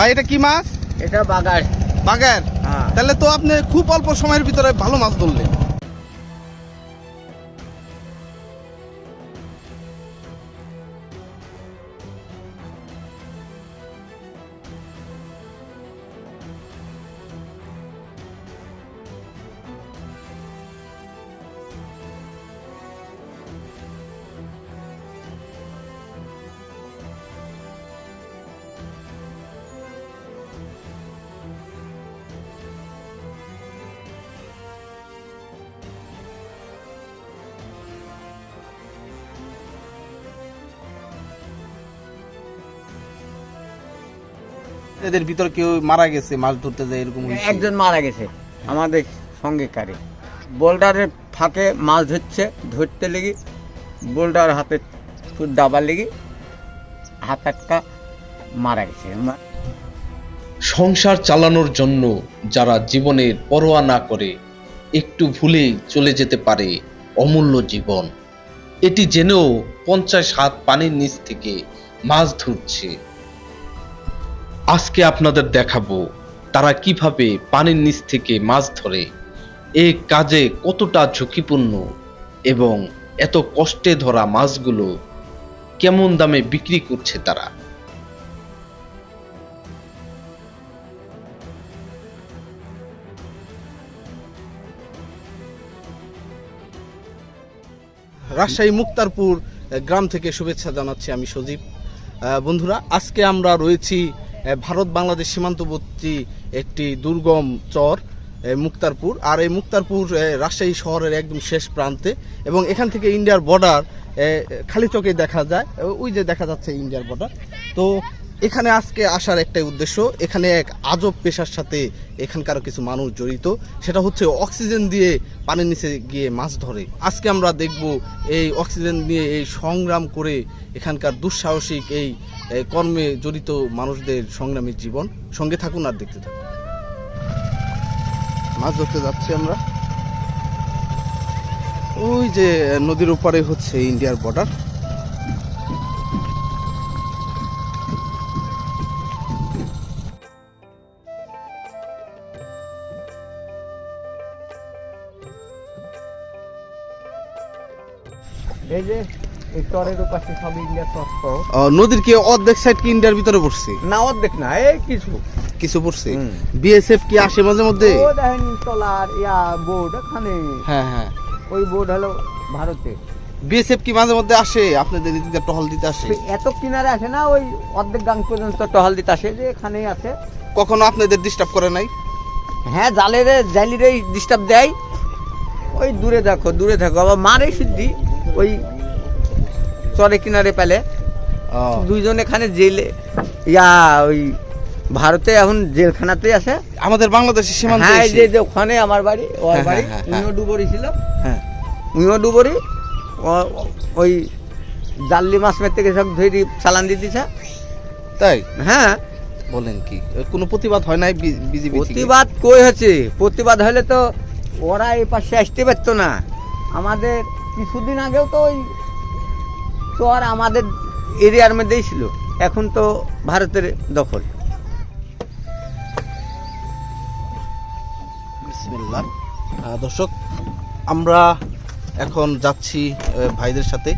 ভাই এটা কি মাছ? এটা বাগার বাগের হ্যাঁ। তাহলে তো আপনি খুব অল্প সময়ের ভিতরে ভালো মাছ ধরলেন। এদের ভিতর কেউ মারা গেছে মাছ ধরতে যায় এরকম একজন মারা গেছে আমাদের সঙ্গে কারে। বোল্ডারের ফাঁকে মাছ ধরছে ধরতে লেগে বোল্ডার হাতে দাবার লেগে হাত একটা মারা গেছে। সংসার চালানোর জন্য যারা জীবনের পরোয়া না করে একটু ভুলে চলে যেতে পারে অমূল্য জীবন। এটি জেনেও পঞ্চাশ হাত পানির নিচ থেকে মাছ ধরছে। আজকে আপনাদের দেখাবো তারা কীভাবে পানির নিচ থেকে মাছ ধরে, এ কাজে কতটা ঝুঁকিপূর্ণ এবং এত কষ্টে ধরা মাছগুলো কেমন দামে বিক্রি করছে তারা। রাজশাহী মুক্তারপুর গ্রাম থেকে শুভেচ্ছা জানাচ্ছি আমি সজীব। বন্ধুরা, আজকে আমরা রয়েছি ভারত বাংলাদেশ সীমান্তবর্তী একটি দুর্গম চর মুক্তারপুর। আর এই মুক্তারপুর রাজশাহী শহরের একদম শেষ প্রান্তে। এবং এখান থেকে ইন্ডিয়ার বর্ডার খালি চোখে দেখা যায়। ওই যে দেখা যাচ্ছে ইন্ডিয়ার বর্ডার তো এখানে আজকে আসার একটাই উদ্দেশ্য, এখানে এক আজব পেশার সাথে এখানকার কিছু মানুষ জড়িত। সেটা হচ্ছে অক্সিজেন দিয়ে পানির নিচে গিয়ে মাছ ধরে। আজকে আমরা দেখব এই অক্সিজেন নিয়ে এই সংগ্রাম করে এখানকার দুঃসাহসিক এই কর্মে জড়িত মানুষদের সংগ্রামী জীবন। সঙ্গে থাকুন আর দেখতে থাকুন। মাছ ধরতে যাচ্ছি আমরা। ওই যে নদীর ওপারে হচ্ছে ইন্ডিয়ার বর্ডার যে এই চরের উপাশে সব ইন্ডিয়া চস্ত নদীর কি অর্ধেক সাইড কি ইন্ডিয়ার ভিতরে পড়ছে? না অর্ধেক না এই কিছু। কিছু পড়ছে? বিএসএফ কি আসে মাঝে মধ্যে? ও দেখেন টলার ইয়া বোর্ড এখানে হ্যাঁ হ্যাঁ। ওই বোর্ড হলো ভারতে। বিএসএফ কি মাঝে মধ্যে আসে? আপনাদের এদিকে টহল দিতে আসে। এত কিনারে আসে না ওই অর্ধেক গাং পর্যন্ত টহল দিতে আসে যে এখানেই আছে। কখনো আপনাদের ডিস্টার্ব করে নাই? হ্যাঁ জালের জালিরে ডিস্টার্ব দেয়। ওই দূরে দেখো দূরে থাকো আবার মারে সিদ্ধি ওই চরে কিনারে পেলে। দুইজন এখানে জেলে। ইয়া ওই ভারতে এখন জেলখানাতে আছে। আমাদের বাংলাদেশের সীমান্তে হ্যাঁ যে যে ওখানে আমার বাড়ি ওর হ্যাঁ, বাড়ি হ্যাঁ, হ্যাঁ, উনিও ডুবরি ছিল। হ্যাঁ উনিও ডুবরি ওই জাল্লি মাছ মেরতে গেছে ধরে চালান দিয়ে দিছে। তাই? হ্যাঁ। বলেন কি কোনো প্রতিবাদ হয় নাই বিজেপি প্রতিবাদ কই হচ্ছে? প্রতিবাদ হলে তো ওরা এই পাশে আসতে পারতো না। আমাদের কিছুদিন আগেও তো ওই চর আমাদের এরিয়ার মধ্যেই ছিল। এখন তো ভারতের দখল। দর্শক, আমরা এখন যাচ্ছি ভাইদের সাথে।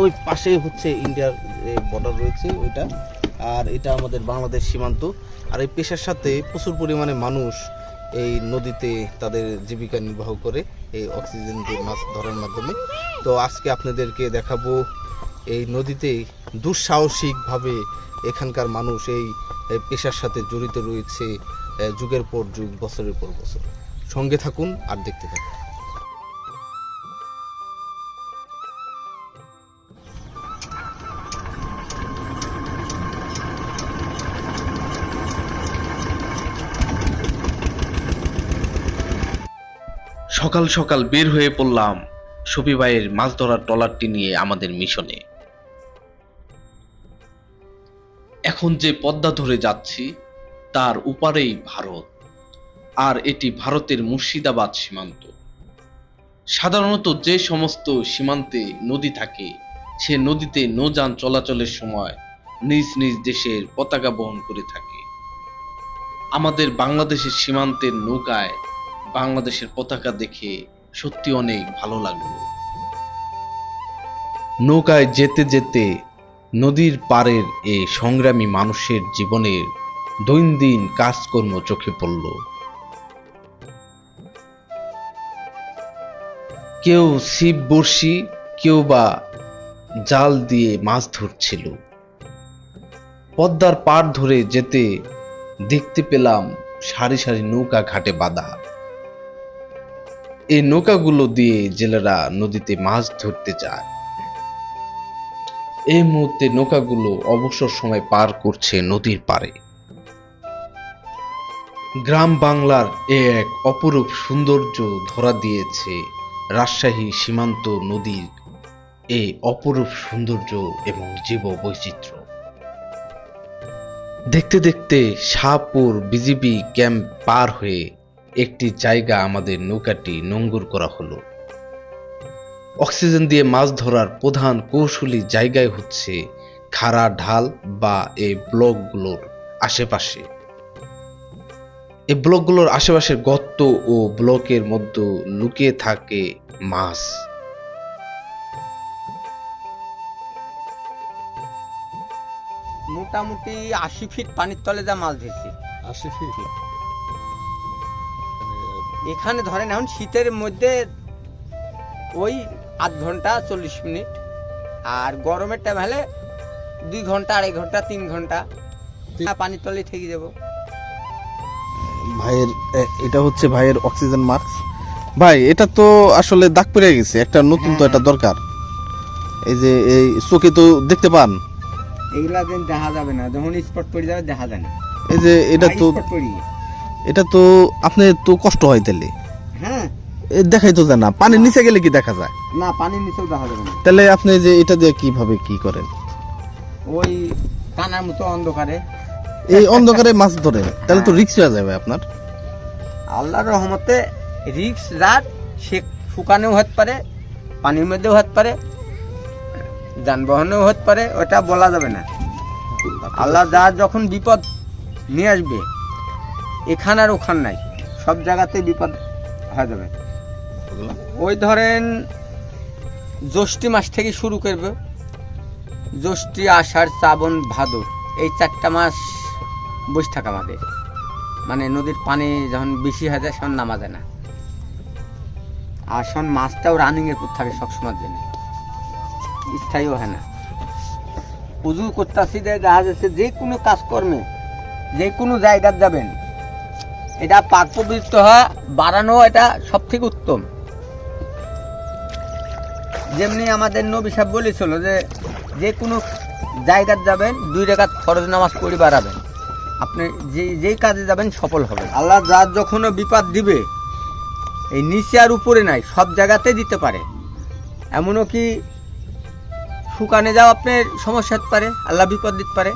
ওই পাশে হচ্ছে ইন্ডিয়ার বর্ডার রয়েছে ওইটা। আর এটা আমাদের বাংলাদেশ সীমান্ত। আর এই পেশার সাথে প্রচুর পরিমাণে মানুষ এই নদীতে তাদের জীবিকা নির্বাহ করে, এই অক্সিজেন মাছ ধরার মাধ্যমে। তো আজকে আপনাদেরকে দেখাবো এই নদীতে দুঃসাহসিকভাবে এখানকার মানুষ এই পেশার সাথে জড়িত রয়েছে যুগের পর যুগ, বছরের পর বছর। সঙ্গে থাকুন আর দেখতে থাকুন। সকাল সকাল বের হয়ে পড়লাম শফি ভাইয়ের মাছ ধরার ট্রলারটি নিয়ে আমাদের মিশনে। এখন যে পদ্মা ধরে যাচ্ছি, তার উপারেই ভারত। আর এটি ভারতের মুর্শিদাবাদ সীমান্ত। সাধারণত যে সমস্ত সীমান্তে নদী থাকে, সে নদীতে নৌযান চলাচলের সময় নিজ নিজ দেশের পতাকা বহন করে থাকে। আমাদের বাংলাদেশের সীমান্তের নৌকায় বাংলাদেশের পতাকা দেখে সত্যি অনেক ভালো লাগল। নৌকায় যেতে যেতে নদীর পাড়ের এই সংগ্রামী মানুষের জীবনের দৈনন্দিন কাজকর্ম চোখে পড়ল। কেউ ছিপ বড়শি কেউ বা জাল দিয়ে মাছ ধরছিল। পদ্মার পাড় ধরে যেতে দেখতে পেলাম সারি সারি নৌকা ঘাটে বাঁধা। এই নৌকাগুলো দিয়ে জেলেরা নদীতে মাছ ধরতে যায়। এই মুহূর্তে নৌকাগুলো অবসর সময় পার করছে নদীর পারে গ্রাম বাংলার এ এক অপরূপ সৌন্দর্য ধরা দিয়েছে রাজশাহী সীমান্ত নদীর এই অপরূপ সৌন্দর্য এবং জীব বৈচিত্র্য দেখতে দেখতে শাহপুর বিজিবি ক্যাম্প পার হয়ে একটি জায়গা আমাদের নৌকাটি নোঙ্গর করা হলো। অক্সিজেন দিয়ে মাছ ধরার প্রধান কৌশলী জায়গায় হচ্ছে খাড়া ঢাল বা এই ব্লকগুলোর আশেপাশে। এই ব্লকগুলোর আশেপাশের গর্ত ও ব্লকের মধ্যে লুকিয়ে থাকে মাছ। মোটামুটি আশি ফিট পানির তলে যা মাছ ধরছি। আশি ফিট? এখানে ধরেন এখন শীতের মধ্যে ওই আধ ঘণ্টা চল্লিশ মিনিট। আর গরমের টাইম হলে দুই ঘণ্টা আড়াই ঘণ্টা তিন ঘণ্টা। পানির তলে থেকে যাব ভাইয়ের এটা হচ্ছে ভাইয়ের অক্সিজেন মাস্ক ভাই এটা তো আসলে দাগ পড়ে গেছে। একটা নতুন তো হ্যাঁ। এটা দরকার। এই যে এই চোখে তো দেখতে পান। এগুলা দিন দেখা যাবে না। যখন স্পট পড়ে যাবে দেখা যায় না। এই যে এটা তো স্পট পড়ি। এটা তো আপনার তো কষ্ট হয় তাহলে দেখাই তো যায় না। পানির নিচে গেলে কি দেখা যায়? না পানির নিচেও দেখা যাবে না। তাহলে আপনি যে এটা দিয়ে কীভাবে কি করেন? ওই কানার মতো অন্ধকারে। এই অন্ধকারে মাছ ধরে তাহলে তো রিক্স হয়ে যাবে আপনার। আল্লাহর রহমতে রিক্স যার সে শুকানেও হতে পারে পানির মধ্যেও হতে পারে যানবাহনেও হতে পারে ওটা বলা যাবে না। আল্লাহ যার যখন বিপদ নিয়ে আসবে এখান আর ওখান নাই সব জায়গাতেই বিপদ হয়ে যাবে। ওই ধরেন, জ্যৈষ্ঠী মাস থেকে শুরু করবে। জ্যৈষ্ঠী, আষাঢ়, শ্রাবণ, ভাদর, এই চারটা মাস বসে থাকা আমাদের মানে নদীর পানি যখন বেশি হয়ে যায় তখন নামা যায় না। আর তখন মাছটাও রানিং এর উপর থাকে সবসময়ের জন্য। স্থায়ীও হয় না। পুজো করতেছি দেখা যাচ্ছে যে কোনো কাজকর্মে, যে কোনো জায়গায় যাবেন। এটা পাক পবিত্র হওয়া বাড়ানো এটা সব থেকে উত্তম। যেমনি আমাদের নবী সাহেব বলেছিল যে যে কোনো জায়গার যাবেন, দুই রেখাত ফরজ নামাজ পড়ে বাড়াবেন। আপনি যে যেই কাজে যাবেন সফল হবেন। আল্লাহ যার যখনও বিপদ দিবে, এই নিচে আর উপরে নাই, সব জায়গাতে দিতে পারে। এমনও কি শুকানে যাও আপনার সমস্যা হতে পারে? আল্লাহ বিপদ দিতে পারে?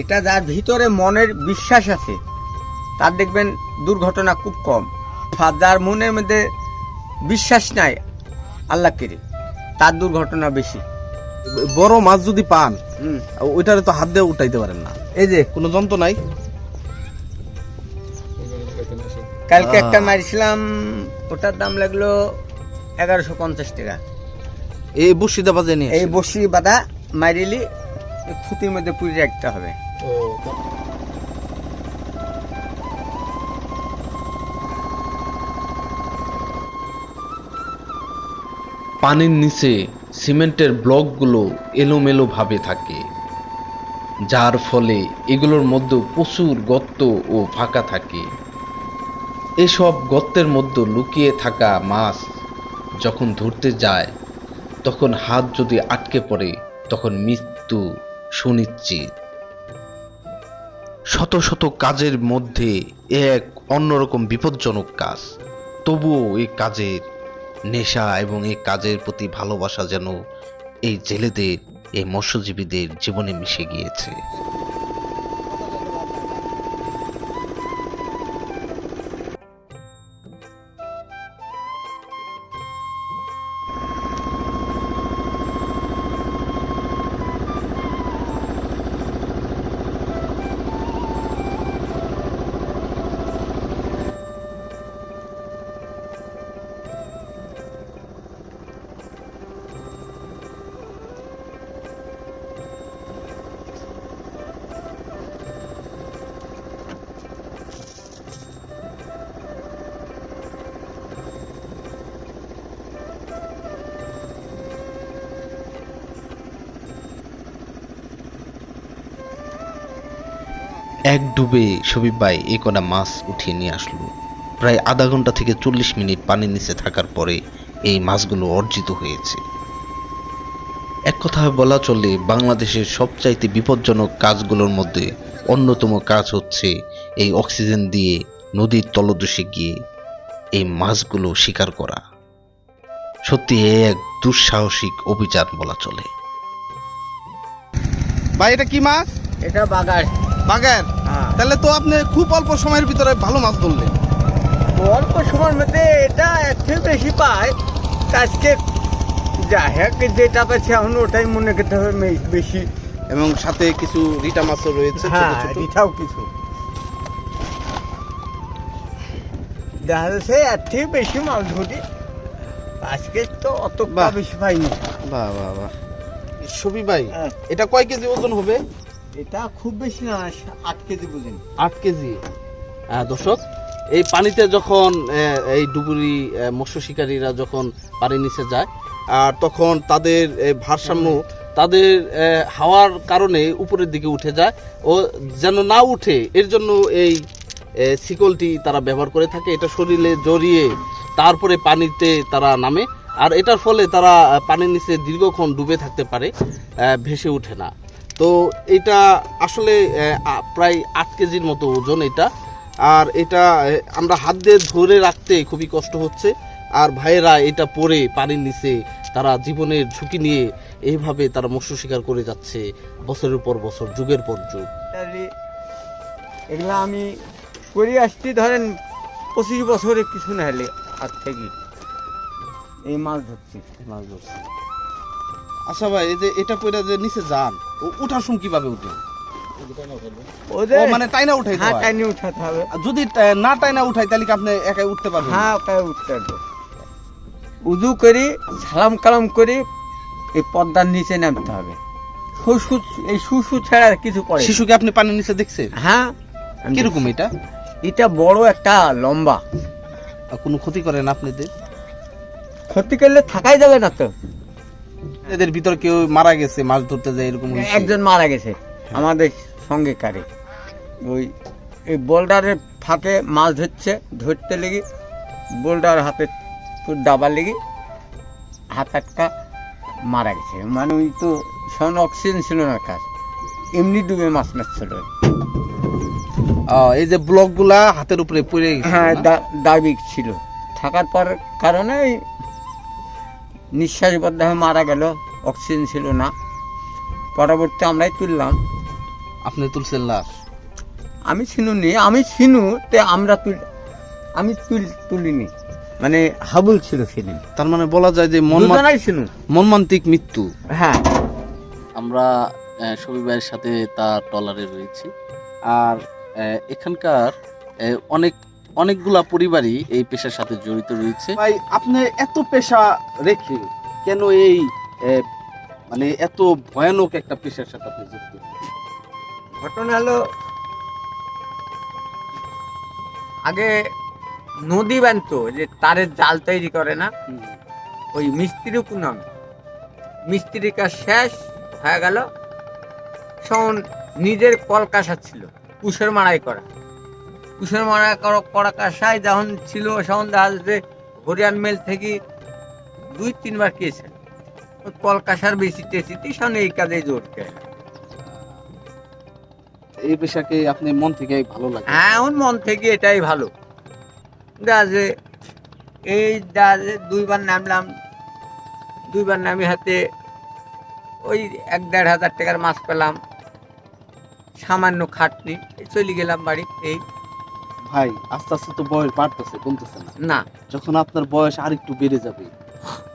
এটা যার ভিতরে মনের বিশ্বাস আছে, তার দেখবেন দুর্ঘটনা খুব কম। যার মনের মধ্যে বিশ্বাস নাই আল্লাহ কেরে তার দুর্ঘটনা বেশি। বড় মাছ যদি পান হুম। ওইটারে তো হাত দিয়ে উঠাইতে পারেন না। এই যে কোনো যন্ত্র নাই? কালকে একটা মারিছিলাম ওটার দাম লাগল এগারোশো পঞ্চাশ টাকা। এই বসিদা বাজে নিয়ে এই বসি বাদা মারিলি খুঁটির মধ্যে পুড়ে রাখতে হবে। পানির নিচে সিমেন্টের ব্লকগুলো এলোমেলো ভাবে থাকে, যার ফলে এগুলোর মধ্যে প্রচুর গর্ত ও ফাঁকা থাকে। এসব গর্তের মধ্যে লুকিয়ে থাকা মাছ যখন ধরতে যায়, তখন হাত যদি আটকে পড়ে, তখন মৃত্যু সুনিশ্চিত। শত শত কাজের মধ্যে এক অন্যরকম বিপজ্জনক কাজ, তবুও এই কাজের নেশা এবং এই কাজের প্রতি ভালোবাসা যেন এই জেলেদের এই মৎস্যজীবীদের জীবনে মিশে গিয়েছে। এক ডুবে শবীব ভাই এই কটা মাছ উঠিয়ে নিয়ে আসলো। প্রায় আধা ঘণ্টা থেকে চল্লিশ মিনিট পানির নিচে থাকার পরে এই মাছগুলো অর্জিত হয়েছে। এক কথায় বলা চলে বাংলাদেশের সবচাইতে বিপজ্জনক কাজগুলোর মধ্যে অন্যতম কাজ হচ্ছে এই অক্সিজেন দিয়ে নদীর তলদেশে গিয়ে এই মাছগুলো শিকার করা। সত্যি এ এক দুঃসাহসিক অভিযান বলা চলে। ভাই এটা কি মাছ? এটা বাগার বাগের হ্যাঁ। তাহলে তো আপনি খুব অল্প সময়ের ভিতরে ভালো মাছ ধরলেন। অল্প সময়ের মধ্যে এটা একটু বেশি পায়। আজকে যা হোক যেটা পাচ্ছে এখন ওটাই মনে করতে হবে বেশি। এবং সাথে কিছু রিটা মাছও রয়েছে হ্যাঁ এটাও কিছু। দেখা যাচ্ছে এর থেকে বেশি মাছ ধরি। আজকে তো অত। বেশি পাইনি। বাহ বাহ বাহ। ছবি ভাই হ্যাঁ। এটা কয় কেজি ওজন হবে? এটা খুব বেশি না, আট কেজি বুঝেন। আট কেজি। দর্শক, এই পানিতে যখন এই ডুবুরি মৎস্য শিকারীরা যখন পানির নিচে যায়, আর তখন তাদের ভারসাম্য, তাদের হাওয়ার কারণে উপরের দিকে উঠে যায়, ও যেন না উঠে, এর জন্য এই শিকলটি তারা ব্যবহার করে থাকে। এটা শরীরে জড়িয়ে তারপরে পানিতে তারা নামে, আর এটার ফলে তারা পানির নিচে দীর্ঘক্ষণ ডুবে থাকতে পারে ভেসে ওঠে না। তো এটা আসলে প্রায় আট কেজির মতো ওজন এটা। আর এটা আমরা হাত দিয়ে ধরে রাখতে খুবই কষ্ট হচ্ছে। আর ভাইয়েরা এটা পরে পানির নিচে তারা জীবনের ঝুঁকি নিয়ে এইভাবে তারা মৎস্য শিকার করে যাচ্ছে বছরের পর বছর যুগের পর যুগ। এগুলা আমি করে আসছি ধরেন পঁচিশ বছরে কিছু না হলে আজ থেকে। এই মাছ ধরছি। মাছ ধরছে। আচ্ছা ভাই এই যে এটা যে নিচে যান ও উঠার সময় কীভাবে উঠে? মানে টাইনা উঠাই হ্যাঁ টাইনি উঠাতে হবে। যদি না টাইনা উঠাই তাহলে কি আপনি একাই উঠতে পারবেন? হ্যাঁ উঠতে উদু করি সালাম কালাম করে এই পর্দার নিচে নামতে হবে। শুশু এই শুশু ছাড়া কিছু পড়ে শিশুকে আপনি পানির নিচে দেখছেন? হ্যাঁ কীরকম এটা? এটা বড় একটা লম্বা। কোনো ক্ষতি করেন আপনাদের? ক্ষতি করলে থাকাই যাবে না তো। এদের ভিতর কেউ মারা গেছে মাছ ধরতে যায় এরকম একজন মারা গেছে। আমাদের সঙ্গে কারে? ওই এই বোল্ডারের ফাঁকে মাছ ধরছে ধরতে লেগে বোল্ডার হাতে ডাবার লেগে হাত আটকা মারা গেছে। মানে ওই তো সন অক্সিজেন ছিল না কাজ এমনি ডুবে মাছ মারছিল। এই যে ব্লকগুলা হাতের উপরে পড়ে হ্যাঁ না? দা- দাবিক ছিল। থাকার পর কারণে ওই নিঃশ্বাস বদ্ধ হয়ে মারা গেল অক্সিজেন ছিল না। পরবর্তী আমরাই তুললাম। আপনি তুলছেন লাশ? আমি ছিনু নি আমি ছিনু তে আমরা তুল আমি তুল তুলিনি। মানে হাবুল ছিল সেদিন। তার মানে বলা যায় যে মনমা- দুজনাই ছিনু। মর্মান্তিক মৃত্যু। হ্যাঁ। আমরা সবি ভাইয়ের সাথে তার টলারে রয়েছি। আর এখানকার অনেক অনেকগুলা পরিবারই এই পেশার সাথে জড়িত রয়েছে। ভাই আপনি এত পেশা রেখে কেন এই মানে এত ভয়ানক একটা পেশার সাথে আপনি যুক্ত? ঘটনা হলো আগে নদী বানতো যে তারের জাল তৈরি করে না? ওই মিস্ত্রি পুনাম মিস্ত্রি কাজ শেষ হয়ে গেল। সন নিজের কল কাঁসা ছিল কুশের মারাই করা। কুশের মারাই করা করা যখন ছিল তখন দেখা যাচ্ছে হরিয়ান মেল থেকে দুই তিনবার গিয়েছে ওই কল কাঁসার বেশি টেসিতে সন এই কাজে জড়তে এই পেশাকে আপনি মন থেকে ভালো লাগে? হ্যাঁ আমার মন থেকে এটাই ভালো। যে এই যে দুইবার নামলাম দুইবার নামি হাতে ওই এক দেড় হাজার টাকার মাছ পেলাম সামান্য খাটনি চলে গেলাম বাড়ি এই ভাই আস্তে আস্তে তো বয়স বাড়তেছে কমতেছে না। না। যখন আপনার বয়স আর একটু বেড়ে যাবে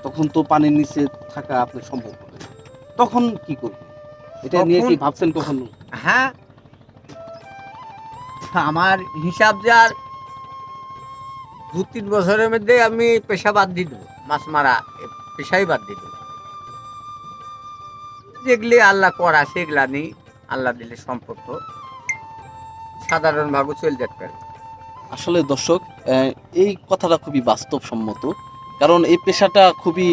তখন তো পানির নিচে থাকা আপনার সম্ভব হবে না। তখন কি করবে? এটা নিয়ে কি তখন- ভাবছেন কখনো? হ্যাঁ। আমার হিসাব যে আর দু তিন বছরের মধ্যে আমি পেশা বাদ দিয়ে দেবো মাছ মারা এ পেশাই বাদ দিয়ে দেবো। যেগুলি আল্লাহ করা সেগুলা নেই আল্লাহ দিলে সম্পর্ক। সাধারণভাবে চলে যেতে পারে। আসলে দর্শক এই কথাটা খুবই বাস্তবসম্মত। কারণ এই পেশাটা খুবই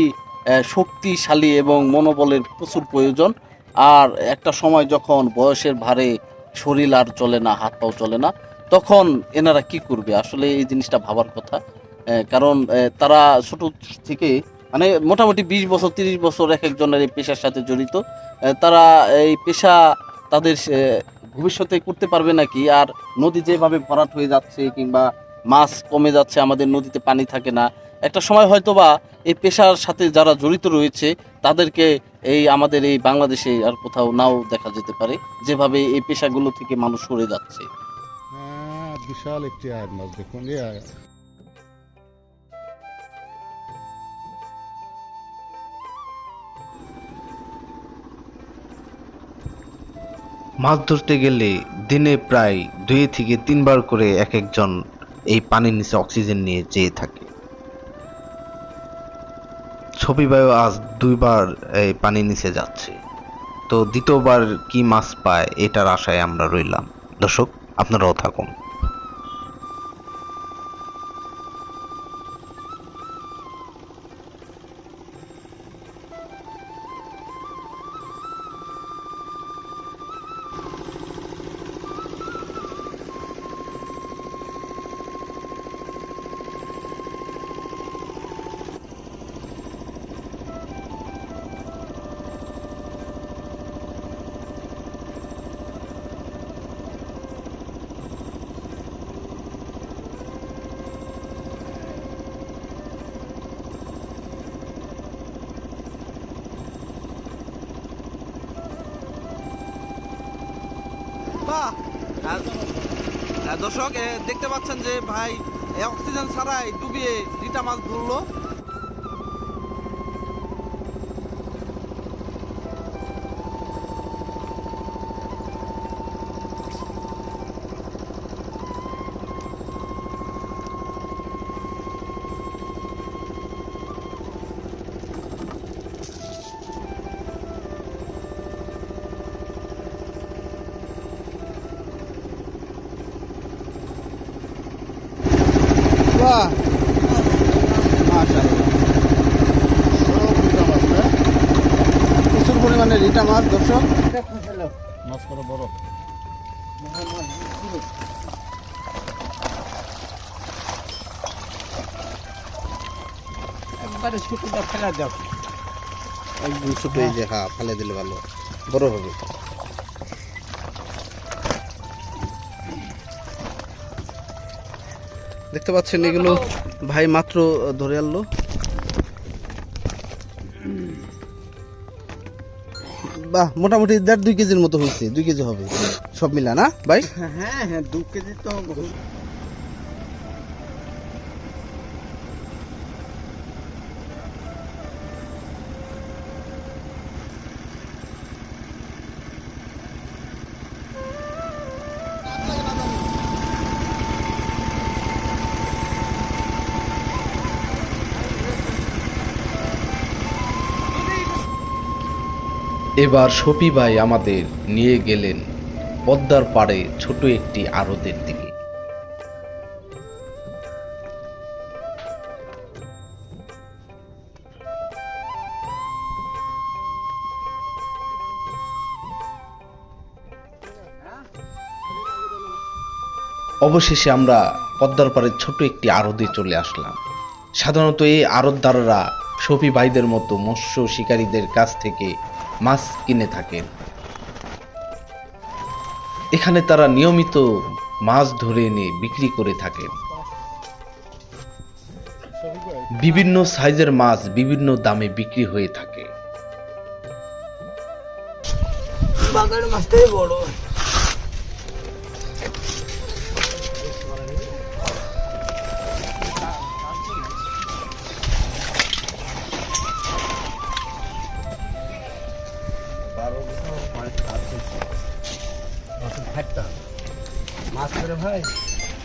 শক্তিশালী এবং মনোবলের প্রচুর প্রয়োজন। আর একটা সময় যখন বয়সের ভারে শরীর আর চলে না, হাত পাও চলে না, তখন এনারা কি করবে? আসলে এই জিনিসটা ভাবার কথা। কারণ তারা ছোট থেকে মানে মোটামুটি বিশ বছর, তিরিশ বছর এক একজনের এই পেশার সাথে জড়িত। তারা এই পেশা তাদের ভবিষ্যতে করতে পারবে নাকি? আর নদী যেভাবে ভরাট হয়ে যাচ্ছে কিংবা মাছ কমে যাচ্ছে, আমাদের নদীতে পানি থাকে না, একটা সময় হয়তো বা এই পেশার সাথে যারা জড়িত রয়েছে, তাদেরকে এই আমাদের এই বাংলাদেশে আর কোথাও নাও দেখা যেতে পারে, যেভাবে এই পেশাগুলো থেকে মানুষ সরে যাচ্ছে। হ্যাঁ বিশাল একটি মাছ দেখুন মাছ ধরতে গেলে দিনে প্রায় দুই থেকে তিনবার করে এক একজন এই পানির নিচে অক্সিজেন নিয়ে যেয়ে থাকে। ছবি বায়ু আজ দুইবার এই পানির নিচে যাচ্ছে। তো দ্বিতীয়বার কি মাছ পায় এটার আশায় আমরা রইলাম। দর্শক, আপনারাও থাকুন। দর্শক দেখতে পাচ্ছেন যে ভাই অক্সিজেন ছাড়াই ডুবিয়ে দুটা মাছ ধরলো। ছোটটা ফেলা দাও একদম ছোট এই যে হ্যাঁ ফেলে দিলে ভালো। বড় হবে। দেখতে পাচ্ছেন এগুলো ভাই মাত্র ধরে আনলো। বাহ মোটামুটি দেড় দুই কেজির মতো হয়েছে দুই কেজি হবে সব মিলা না ভাই? হ্যাঁ হ্যাঁ দু কেজি তো এবার ভাই আমাদের নিয়ে গেলেন পদ্মার পাড়ে ছোট একটি আড়তের দিকে। অবশেষে আমরা পদ্মার পাড়ের ছোট একটি আড়তে চলে আসলাম। সাধারণত এই আড়তদাররা শফি ভাইদের মতো মৎস্য শিকারীদের কাছ থেকে মাছ কিনে থাকেন এখানে তারা নিয়মিত মাছ ধরে এনে বিক্রি করে থাকেন বিভিন্ন সাইজের মাছ বিভিন্ন দামে বিক্রি হয়ে থাকে। বাগানের মাছটাই বড়।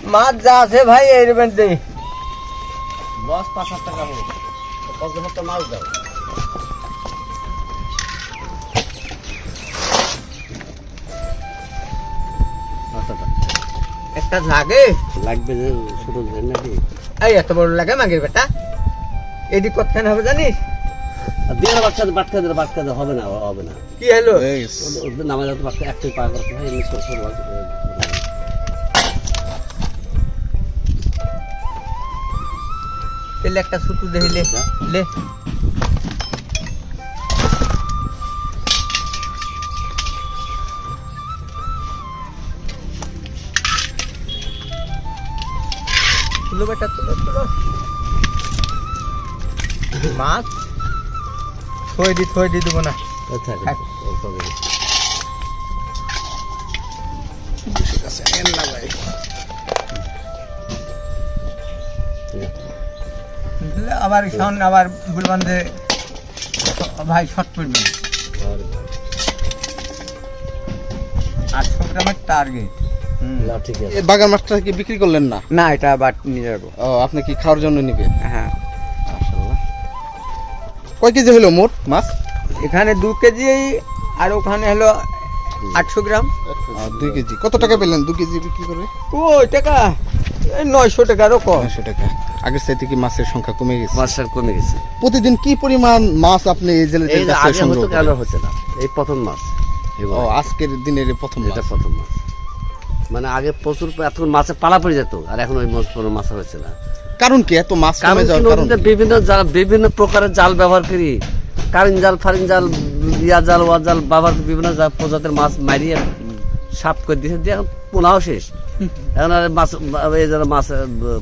মাছ যা আছে ভাই এই রেবেন দে দশ পাঁচ হাজার টাকা হবে কত হাজার মাছ দাও। একটা লাগে? লাগবে যে ছোট নাকি? এই এত বড় লাগে মাগের বেটা। এদিক কতখান হবে জানিস? বাচ্চা বাটকা বাটকা হবে না হবে না। কি হলো? এই ওদের- ওদের নামে যাতে বাচ্চা একটাই পার করতে হয় এমনি ছোট ছোট তেলে একটা ছুটু দেখিলে লে তুলো বেটা মাছ? থই দি থই দি দেবো না। আচ্ছা, আবার সামনে আবার বলবান যে ভাই শর্ট পড়বে আটশো গ্রামের টার্গেট না, ঠিক আছে। এই বাগান মাছটা কি বিক্রি করলেন না? না এটা আবার নিয়ে যাব। ও আপনি কি খাওয়ার জন্য নিবেন? হ্যাঁ। কয় কেজি হলো মোট মাছ? এখানে দু কেজি আর ওখানে হলো আটশো গ্রাম। দুই কেজি। কত টাকা পেলেন দু কেজি বিক্রি করে? ও টাকা এই নয়শো টাকারও কম। নয়শো টাকা। আগের চাইতে কি মাছের সংখ্যা কমে গেছে? মাছটার কমে গেছে। প্রতিদিন কি পরিমাণ মাছ আপনি এই জেলে এই আগে হতো কেন হচ্ছে না। এই প্রথম মাছ ও আজকের দিনের প্রথম এটা প্রথম মাছ। মানে আগে প্রচুর এতক্ষণ মাছে পালা পড়ে যেত আর এখন ওই মাছ কোনো মাছ হচ্ছে না। কারণ কি? এত মাছ কমে যাওয়ার কারণ বিভিন্ন জাল বিভিন্ন প্রকারের জাল ব্যবহার করি। কারিন জাল ফারিন জাল ইয়া জাল ওয়া জাল করে বিভিন্ন প্রজাতির মাছ মারিয়ে সাপ করে দিয়েছে দিয়ে এখন পোনাও শেষ। এখন আর মাছ এই মাছ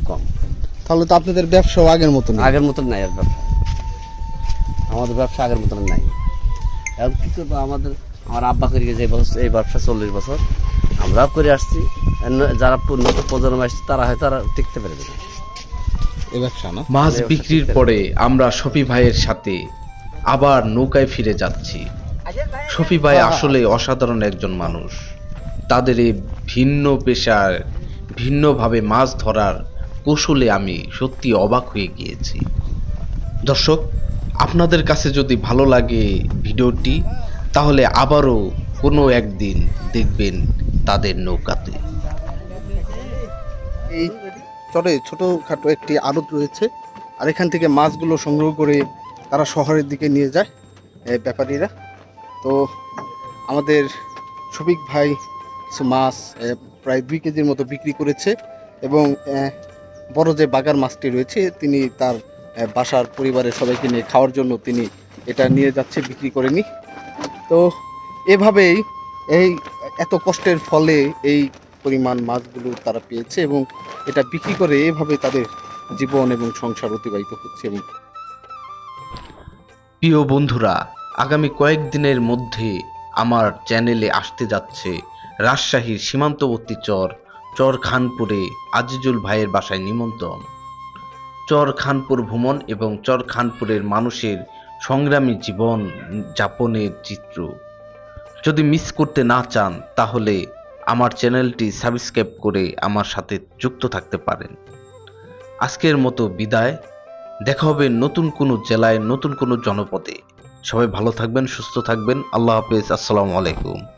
কম। তাহলে তো আপনাদের ব্যবসাও আগের মতো নেই। আগের মতন নাই আর ব্যবসা। আমাদের ব্যবসা আগের মতন নাই। এখন কি করব আমাদের আমার আব্বা করে গেছে এই বছর এই ব্যবসা চল্লিশ বছর আমরাও করে আসছি। যারা নতুন প্রজন্ম আসছে তারা হয়তো তারা টিকতে পারবে না। মাছ বিক্রির পরে আমরা শফি ভাইয়ের সাথে আবার নৌকায় ফিরে যাচ্ছি। শফি ভাই আসলে অসাধারণ একজন মানুষ। তাদের এই ভিন্ন পেশার ভিন্নভাবে মাছ ধরার কৌশলে আমি সত্যি অবাক হয়ে গিয়েছি। দর্শক, আপনাদের কাছে যদি ভালো লাগে ভিডিওটি, তাহলে আবারও কোনো একদিন দেখবেন তাদের নৌকাতে। এই চরে ছোটখাটো একটি আড়ত রয়েছে, আর এখান থেকে মাছগুলো সংগ্রহ করে তারা শহরের দিকে নিয়ে যায় ব্যাপারীরা। তো আমাদের শফিক ভাই কিছু মাছ প্রায় দুই কেজির মতো বিক্রি করেছে এবং বড় যে বাগার মাছটি রয়েছে, তিনি তার বাসার পরিবারের সবাইকে নিয়ে খাওয়ার জন্য তিনি এটা নিয়ে যাচ্ছে, বিক্রি করেনি তো এভাবেই এই এত কষ্টের ফলে এই পরিমাণ মাছগুলো তারা পেয়েছে এবং এটা বিক্রি করে এভাবে তাদের জীবন এবং সংসার অতিবাহিত হচ্ছে এবং প্রিয় বন্ধুরা, আগামী কয়েকদিনের মধ্যে আমার চ্যানেলে আসতে যাচ্ছে রাজশাহীর সীমান্তবর্তী চর চর খানপুরে আজিজুল ভাইয়ের বাসায় নিমন্ত্রণ। চর খানপুর ভ্রমণ এবং চর খানপুরের মানুষের সংগ্রামী জীবন যাপনের চিত্র। যদি মিস করতে না চান, তাহলে আমার চ্যানেলটি সাবস্ক্রাইব করে আমার সাথে যুক্ত থাকতে পারেন। আজকের মতো বিদায়। দেখা হবে নতুন কোনো জেলায় নতুন কোনো জনপদে। সবাই ভালো থাকবেন, সুস্থ থাকবেন। আল্লাহ হাফেজ। আসসালামু আলাইকুম।